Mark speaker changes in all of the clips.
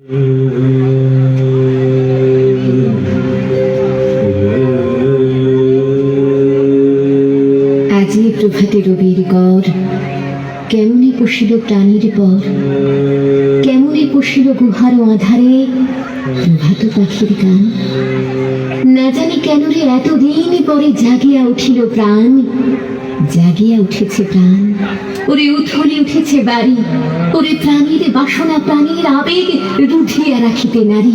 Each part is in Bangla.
Speaker 1: আজি প্রভাতে রবির গড়। কেমনে পুষিল প্রাণীর পর? কেমনে পুষিল গুহার আধারে? প্রভাত পাখির গান। না জানি কেন রে এতদিন পরে জাগিয়া উঠিল প্রাণ। জাগিয়া উঠেছে প্রাণ। ওরে উথলে উঠেছে বাড়ি। ওরে প্রাণীর বাসনা, প্রাণীর আবেগ রুধিয়া রাখিতে নারী।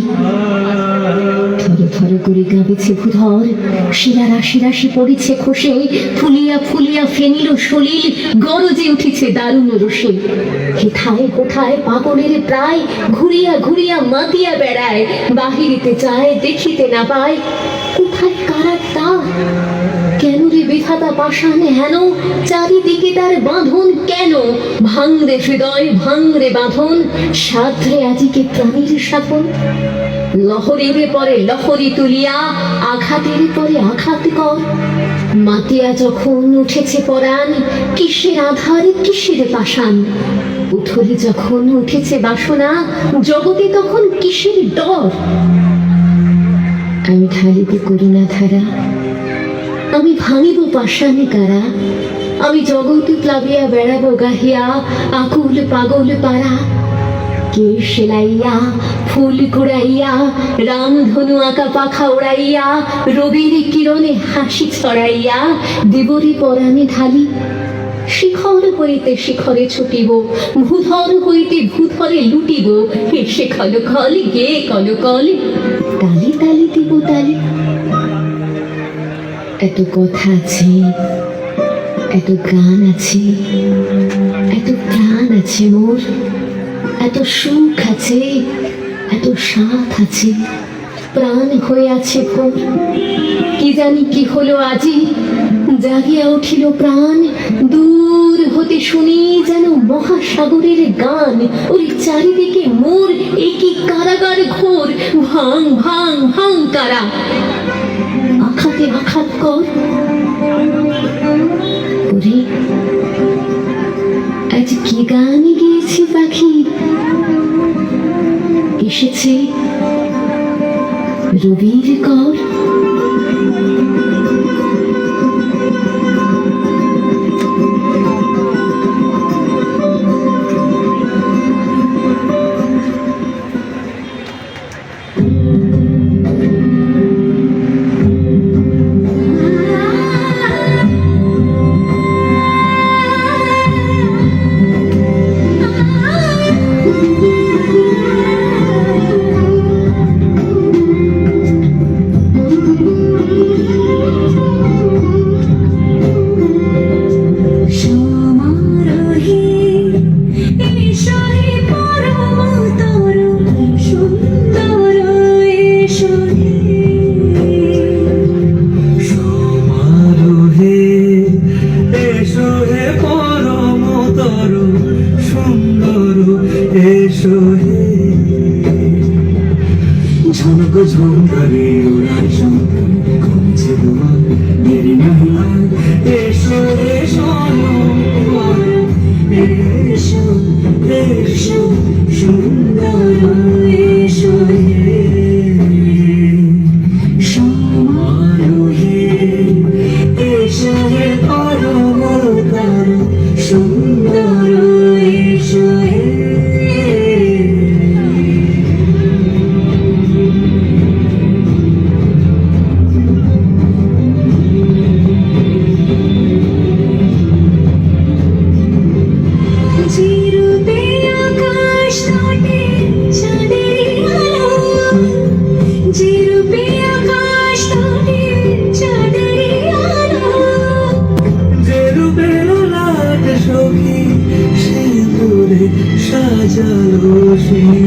Speaker 1: থর থর করে গাবেছে ভূধর। শিরা রাশি রাশি পড়েছে খসে। ফুলিয়া ফুলিয়া ফেনিল সলিল। গরজে উঠেছে দারুণ রসে। হেথায় কোথায় পাগলের প্রায়? ঘুরিয়া ঘুরিয়া মাতিয়া বেড়ায়। বাহিরিতে চায়, দেখিতে না পায়। কোথায় কারা তা? বিধাতা পাষাণ হেন? চারিদিকে তার বাঁধন কেন? ভাঙরে হৃদয়, ভাঙরে বাঁধন। সাধরে আজিকে প্রাণীর সাধন লহরীরে পরে লহরী তুলিয়া, আঘাতের পরে আঘাত কর। মাতিয়া যখন উঠেছে পরাণ, কিসের আধার, কিসের পাষাণ? উঠলি যখন উঠেছে বাসনা, জগতে তখন কিসের ডর? আমি ঢালিতে করি না ধারা। আমি ভাঙিব পাষাণে কারা? আমি জগৎ প্লাবিয়া বেড়াবো গাহিয়া, আকুল পাগল পারা কে সেলাইয়া, ফুল কুড়াইয়া, রামধনু আঁকা পাখা উড়াইয়া, রবির কিরণে হাসি ছড়াইয়া, দেবরে পরাণে ঢালি। শিখর হইতে শিখরে ছুটিব, ভূধর হইতে ভূধরে লুটিব হেসে খল খল গে কল কল তালি তালি এত কথা আছে, এত গান আছে, এত প্রাণ আছে মোর, এত সুখ আছে, এত সাথ আছে, প্রাণ হয়ে আছে কি জানি কি হলো আজি, জাগিয়া উঠিল প্রাণ, দূর হতে শুনি যেন মহাসাগরের গান ওই চারিদিকে মোর একই কারাগার ঘোর, ভাং ভাং ভাং কারা। আঘাতে আঘাত কর। আজ কি গান গিয়েছি পাখি? এসেছে রবির কর।
Speaker 2: সমারোহে এসো হে
Speaker 3: ঝনক ঝঙ্কারে উড়াই শঙ্কর কমছে তোমার সাজালো সেই